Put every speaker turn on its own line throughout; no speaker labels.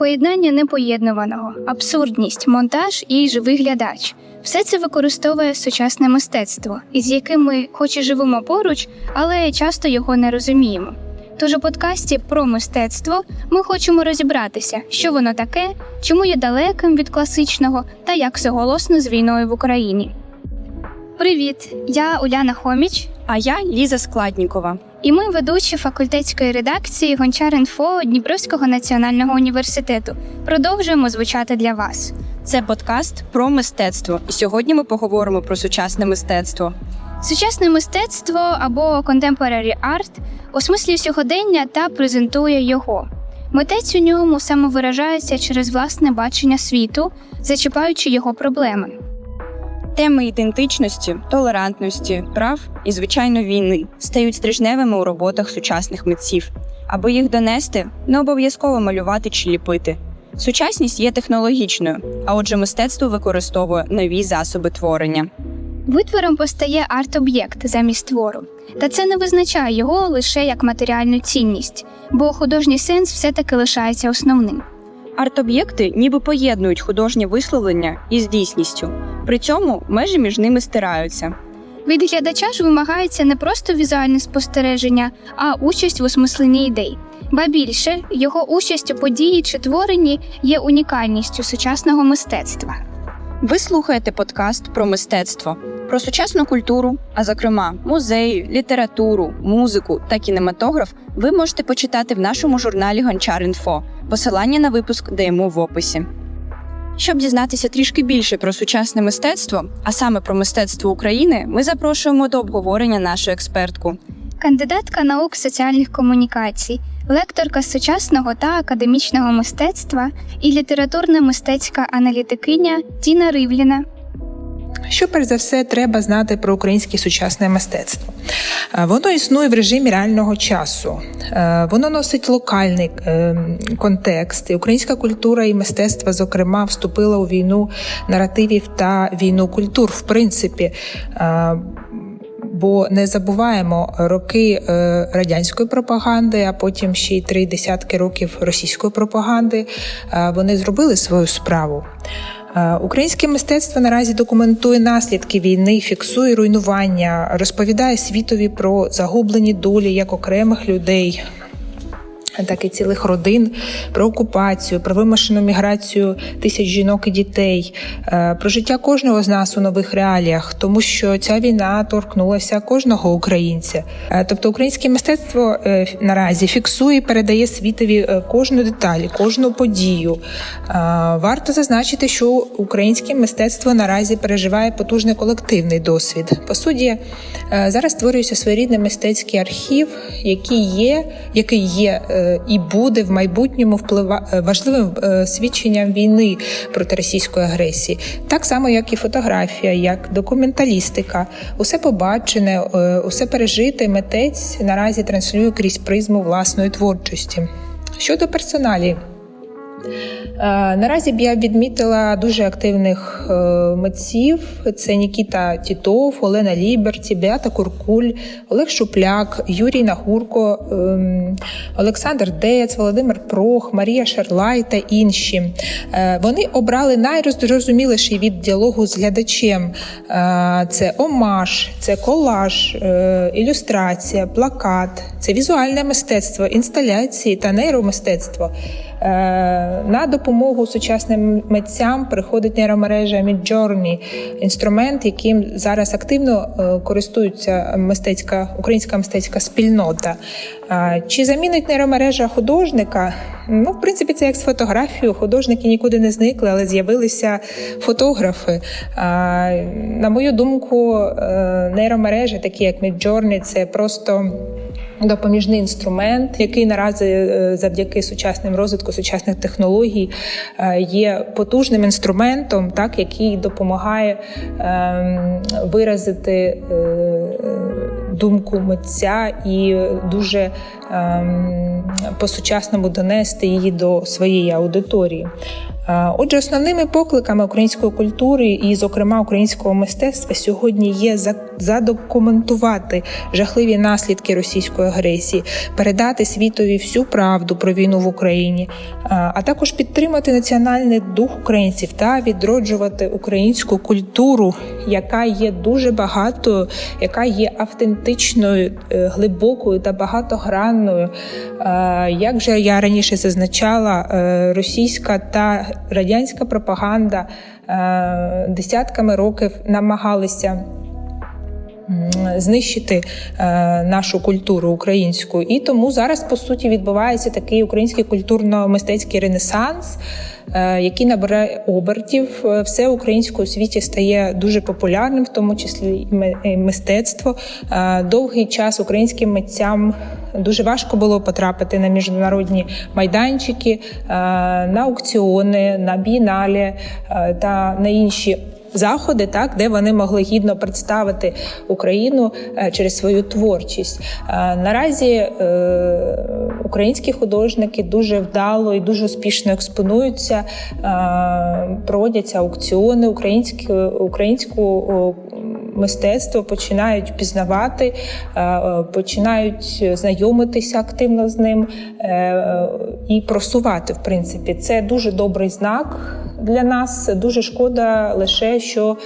Поєднання непоєднуваного, абсурдність, монтаж і живий глядач. Все це використовує сучасне мистецтво, із яким ми, хоч і живемо поруч, але часто його не розуміємо. Тож у подкасті про мистецтво ми хочемо розібратися, що воно таке, чому є далеким від класичного та як все голосно з війною в Україні. Привіт! Я Уляна Хоміч,
А я Ліза Складнікова.
і ми ведучі факультетської редакції Гончар.Інфо Дніпровського національного університету. Продовжуємо звучати для вас.
Це подкаст про мистецтво. І сьогодні ми поговоримо про сучасне мистецтво.
Сучасне мистецтво або contemporary art осмислює сьогодення та презентує його. Митець у ньому самовиражається через власне бачення світу, зачіпаючи його проблеми.
Теми ідентичності, толерантності, прав і, звичайно, війни стають стрижневими у роботах сучасних митців. Аби їх донести, не обов'язково малювати чи ліпити. Сучасність є технологічною, а отже, мистецтво використовує нові засоби творення.
Витвором постає арт-об'єкт замість твору, та це не визначає його лише як матеріальну цінність, бо художній сенс все-таки лишається основним.
Арт-об'єкти ніби поєднують художнє висловлення із дійсністю. При цьому межі між ними стираються.
Від глядача ж вимагається не просто візуальне спостереження, а участь в осмисленні ідей. Ба більше його участь у події чи творенні є унікальністю сучасного мистецтва.
Ви слухаєте подкаст про мистецтво, про сучасну культуру, а зокрема музеї, літературу, музику та кінематограф. Ви можете почитати в нашому журналі Гончар.Інфо. Посилання на випуск даємо в описі. Щоб дізнатися трішки більше про сучасне мистецтво, а саме про мистецтво України, ми запрошуємо до обговорення нашу експертку.
Кандидатка наук соціальних комунікацій, лекторка сучасного та академічного мистецтва і літературна мистецька аналітикиня Тіна Ривліна.
Що перш за все треба знати про українське сучасне мистецтво? Е, Воно існує в режимі реального часу, Е, воно носить локальний е, контекст. І українська культура і мистецтво, зокрема, вступила у війну наративів та війну культур, в принципі. Бо не забуваємо роки радянської пропаганди, а потім ще й три десятки років російської пропаганди. Вони зробили свою справу. Е, Українське мистецтво наразі документує наслідки війни, фіксує руйнування, розповідає світові про загублені долі як окремих людей. Так і цілих родин про окупацію, про вимушену міграцію тисяч жінок і дітей, е, про життя кожного з нас у нових реаліях, тому що ця війна торкнулася кожного українця. Е, Тобто, українське мистецтво е, наразі фіксує, і передає світові кожну деталь, кожну подію. Варто зазначити, що українське мистецтво наразі переживає потужний колективний досвід. По суті, зараз створюється своєрідний мистецький архів, який є, який є і буде в майбутньому вплива е, важливим е, свідченням війни проти російської агресії, так само як і фотографія, як документалістика, усе побачене, е, усе пережите митець наразі транслює крізь призму власної творчості. Щодо персоналі. Е, Наразі б я відмітила дуже активних е, митців: це Нікіта Тітов, Олена Ліберті, Беата Куркуль, Олег Шупляк, Юрій Нагурко, ем, Олександр Дец, Володимир Прох, Марія Шарлай та інші. Е, Вони обрали найрозуміліший від діалогу з глядачем: це омаж, це колаж, ілюстрація, плакат, це візуальне мистецтво, інсталяції та нейромистецтво. Е, На допомогу сучасним митцям приходить нейромережа Midjourney, інструмент, яким зараз активно е, користується мистецька українська мистецька спільнота. Е, Чи замінить нейромережа художника? Ну, в принципі, це як з фотографією. Художники нікуди не зникли, але з'явилися фотографи. На мою думку, нейромережі, такі як Midjourney, це просто допоміжний інструмент, який наразі е, завдяки сучасним розвитку сучасних технологій е, є потужним інструментом, так який допомагає ем, виразити е, думку митця і дуже ем, по-сучасному донести її до своєї аудиторії. Отже, основними покликами української культури і, зокрема, українського мистецтва сьогодні є задокументувати жахливі наслідки російської агресії, передати світові всю правду про війну в Україні, а також підтримати національний дух українців та відроджувати українську культуру, яка є дуже багатою, яка є автентичною, е, глибокою та багатогранною. Як вже я раніше зазначала, е, російська та радянська пропаганда е, десятками років намагалися знищити е, нашу культуру українську. І тому зараз, по суті, відбувається такий український культурно-мистецький ренесанс, е, який набирає обертів. Е, Все українське у світі стає дуже популярним, в тому числі і мистецтво. Довгий час українським митцям дуже важко було потрапити на міжнародні майданчики, на аукціони, на бієнале е, та на інші заходи, так де вони могли гідно представити Україну е, через свою творчість. Е, Наразі е, українські художники дуже вдало і дуже успішно експонуються, проводяться аукціони, українську о, мистецтво починають пізнавати, починають знайомитися активно з ним і просувати. В принципі, це дуже добрий знак для нас. Дуже шкода лише, що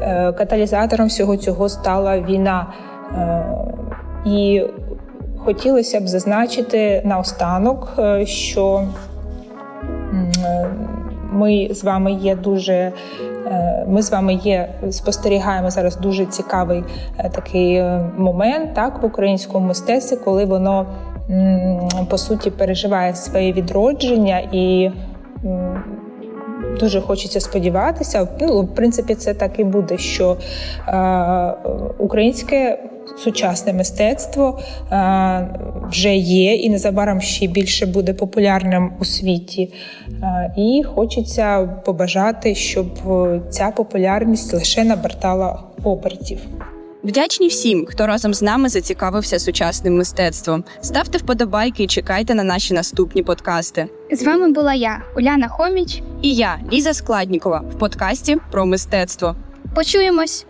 е, каталізатором всього цього стала війна. Е, І хотілося б зазначити наостанок, е, що ми з вами є дуже. Ми з вами є, спостерігаємо зараз дуже цікавий такий момент так, в українському мистецтві, коли воно по суті переживає своє відродження і дуже хочеться сподіватися. Ну, в принципі, це так і буде, що е, українське сучасне мистецтво е, вже є, і незабаром ще більше буде популярним у світі. Е, і хочеться побажати, щоб е, ця популярність лише набертала обертів.
Вдячні всім, хто разом з нами зацікавився сучасним мистецтвом. Ставте вподобайки і чекайте на наші наступні подкасти.
З вами була я, Уляна Хоміч.
І я, Ліза Складнікова, в подкасті про мистецтво.
Почуємось!